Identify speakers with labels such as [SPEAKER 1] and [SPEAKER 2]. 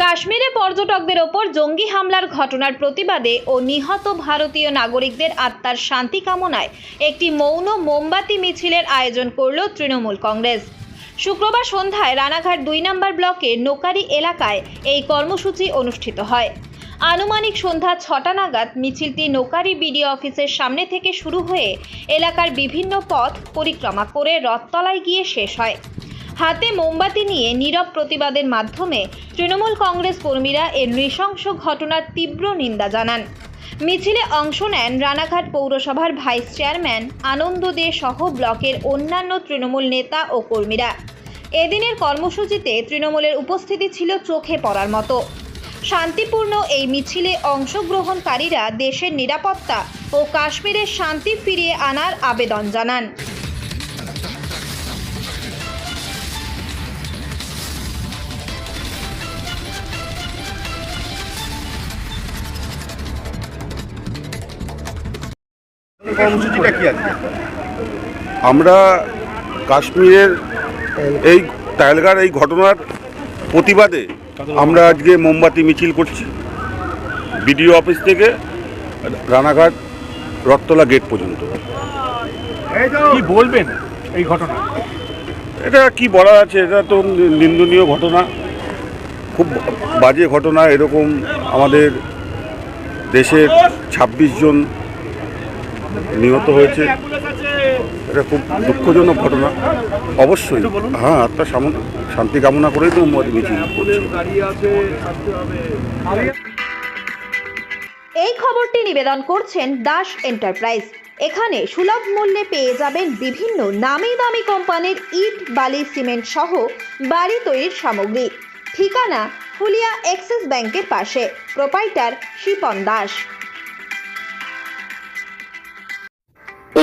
[SPEAKER 1] কাশ্মীরে পর্যটকদের ওপর জঙ্গি হামলার ঘটনার প্রতিবাদে ও নিহত ভারতীয় নাগরিকদের আত্মার শান্তি কামনায় একটি মৌন মোমবাতি মিছিলের আয়োজন করল তৃণমূল কংগ্রেস। শুক্রবার সন্ধ্যায় রানাঘাট দুই নম্বর ব্লকের নোকারি এলাকায় এই কর্মসূচি অনুষ্ঠিত হয়। আনুমানিক সন্ধ্যা ছটা নাগাদ মিছিলটি নোকারি বিডিও অফিসের সামনে থেকে শুরু হয়ে এলাকার বিভিন্ন পথ পরিক্রমা করে রথতলায় গিয়ে শেষ হয়। হাতে মোমবাতি নিয়ে নীরব প্রতিবাদের মাধ্যমে তৃণমূল কংগ্রেস কর্মীরা এর নৃশংস ঘটনার তীব্র নিন্দা জানান। মিছিলে অংশ নেন রানাঘাট পৌরসভার ভাইস চেয়ারম্যান আনন্দ দে সহ ব্লকের অন্যান্য তৃণমূল নেতা ও কর্মীরা। এদিনের কর্মসূচিতে তৃণমূলের উপস্থিতি ছিল চোখে পড়ার মতো। শান্তিপূর্ণ এই মিছিলে অংশগ্রহণকারীরা দেশের নিরাপত্তা ও কাশ্মীরের শান্তি ফিরিয়ে আনার আবেদন জানান।
[SPEAKER 2] আমরা কাশ্মীরের এই টাইলগার এই ঘটনার প্রতিবাদে আমরা আজকে মোমবাতি মিছিল করছি। বিডিও অফিস থেকে রানাঘাট রথতলা গেট পর্যন্ত।
[SPEAKER 3] কি বলবেন এই ঘটনা?
[SPEAKER 2] এটা কি বলা আছে? এটা তো নিন্দনীয় ঘটনা। খুব বাজে ঘটনা। এরকম আমাদের দেশের ২৬ জন নিহত হয়েছে। এটা খুব দুঃখজনক ঘটনা। অবশ্যই। হ্যাঁ আত্মার শান্তি কামনা করেই তো মিছিল করছি।
[SPEAKER 1] এই খবরটি নিবেদন করছেন দাস এন্টারপ্রাইজ। এখানে সুলভ মূল্যে পেয়ে যাবেন বিভিন্ন নামি দামি কোম্পানির ইট, বালি, সিমেন্ট সহ বাড়ি তৈরির সামগ্রী। ঠিকানা, ফুলিয়া এক্সিস ব্যাংকের পাশে। প্রোপাইটার শিপন দাস।